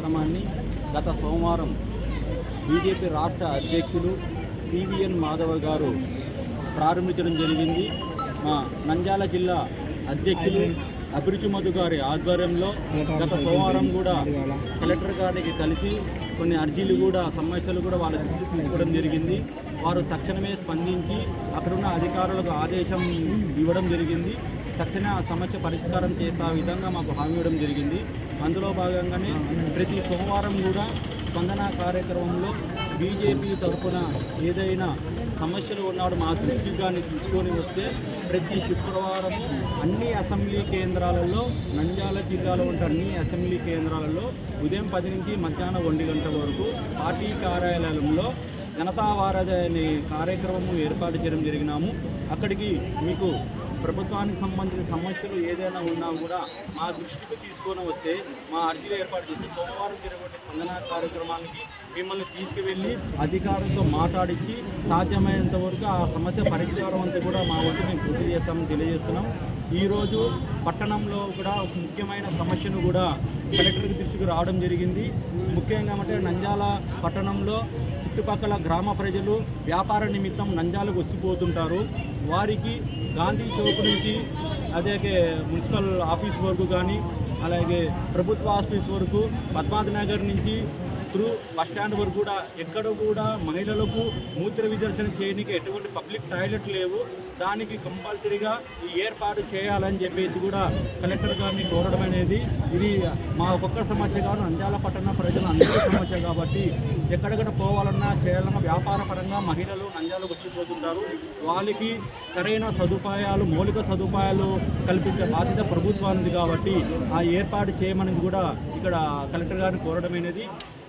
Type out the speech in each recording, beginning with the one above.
కార్యక్రమాన్ని గత సోమవారం బీజేపీ రాష్ట్ర అధ్యక్షులు పివిఎన్ మాధవ్ గారు ప్రారంభించడం జరిగింది. మా నంద్యాల జిల్లా అధ్యక్షులు అభిరుచి మధు గారి ఆధ్వర్యంలో గత సోమవారం కూడా కలెక్టర్ గారికి కలిసి కొన్ని అర్జీలు కూడా సమస్యలు కూడా వాళ్ళ దృష్టికి తీసుకోవడం జరిగింది. వారు తక్షణమే స్పందించి అక్కడున్న అధికారులకు ఆదేశం ఇవ్వడం జరిగింది. తక్షణ ఆ సమస్య పరిష్కారం చేసే విధంగా మాకు హామీ ఇవ్వడం జరిగింది. అందులో భాగంగానే ప్రతి సోమవారం కూడా స్పందన కార్యక్రమంలో బీజేపీ తరఫున ఏదైనా సమస్యలు ఉన్నాడు మా దృష్టికి కానీ తీసుకొని వస్తే ప్రతి శుక్రవారం అన్ని అసెంబ్లీ కేంద్రాలలో నంద్యాల జిల్లాలో ఉండే అన్ని అసెంబ్లీ కేంద్రాలలో ఉదయం పది నుంచి మధ్యాహ్నం ఒంటి గంట వరకు పార్టీ కార్యాలయంలో జనతా వారధి అనే కార్యక్రమం ఏర్పాటు చేయడం జరిగినాము. అక్కడికి మీకు ప్రభుత్వానికి సంబంధించిన సమస్యలు ఏదైనా ఉన్నా కూడా మా దృష్టికి తీసుకొని వస్తే మా అర్జీలు ఏర్పాటు చేసి సోమవారం జరిగే స్పందన కార్యక్రమానికి మిమ్మల్ని తీసుకువెళ్ళి అధికారులతో మాట్లాడించి సాధ్యమైనంత వరకు ఆ సమస్య పరిష్కారం అంతా కూడా మా వంతు మేము కృషి చేస్తామని తెలియజేస్తున్నాం. ఈరోజు పట్టణంలో కూడా ఒక ముఖ్యమైన సమస్యను కూడా కలెక్టర్కి దృష్టికి రావడం జరిగింది. ముఖ్యంగా అంటే నంద్యాల పట్టణంలో చుట్టుపక్కల గ్రామ ప్రజలు వ్యాపార నిమిత్తం నంద్యాలకు వచ్చిపోతుంటారు. వారికి గాంధీ చౌక్ నుంచి అదే మున్సిపల్ ఆఫీస్ వరకు కానీ అలాగే ప్రభుత్వ ఆఫీస్ వరకు పద్మావతి నగర్ నుంచి త్రూ బస్ స్టాండ్ వరకు కూడా ఎక్కడ కూడా మహిళలకు మూత్ర విసర్జన చేయడానికి ఎటువంటి పబ్లిక్ టాయిలెట్ లేవు. దానికి కంపల్సరీగా ఏర్పాటు చేయాలని చెప్పేసి కూడా కలెక్టర్ గారిని కోరడం అనేది ఇది మా ఒక్కొక్క సమస్య కాదు అంజాల పట్టణ ప్రజల అందరి సమస్య కాబట్టి ఎక్కడెక్కడ పోవాలన్నా చేయాలన్నా వ్యాపార పరంగా మహిళలు నంద్యాలకు వచ్చిపోతుంటారు వాళ్ళకి సరైన సదుపాయాలు మౌలిక సదుపాయాలు కల్పించే బాధ్యత ప్రభుత్వానికి కాబట్టి ఆ ఏర్పాటు చేయమని కూడా ఇక్కడ కలెక్టర్ గారిని కోరడం అనేది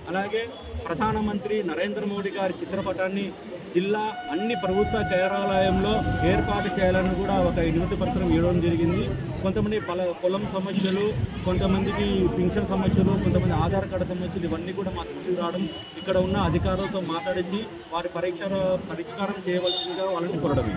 అలాగే ప్రధానమంత్రి నరేంద్ర మోడీ గారి చిత్రపటాన్ని జిల్లా అన్ని ప్రభుత్వ కార్యాలయంలో ఏర్పాటు చేయాలని కూడా ఒక వినతి పత్రం ఇవ్వడం జరిగింది. కొంతమంది పొల పొలం సమస్యలు కొంతమందికి పింఛన్ సమస్యలు కొంతమంది ఆధార్ కార్డు సమస్యలు ఇవన్నీ కూడా మా దృష్టికి రావడం ఇక్కడ ఉన్న అధికారులతో మాట్లాడించి వారి పరీక్ష పరిష్కారం చేయవలసిందిగా వాళ్ళని కోరడమే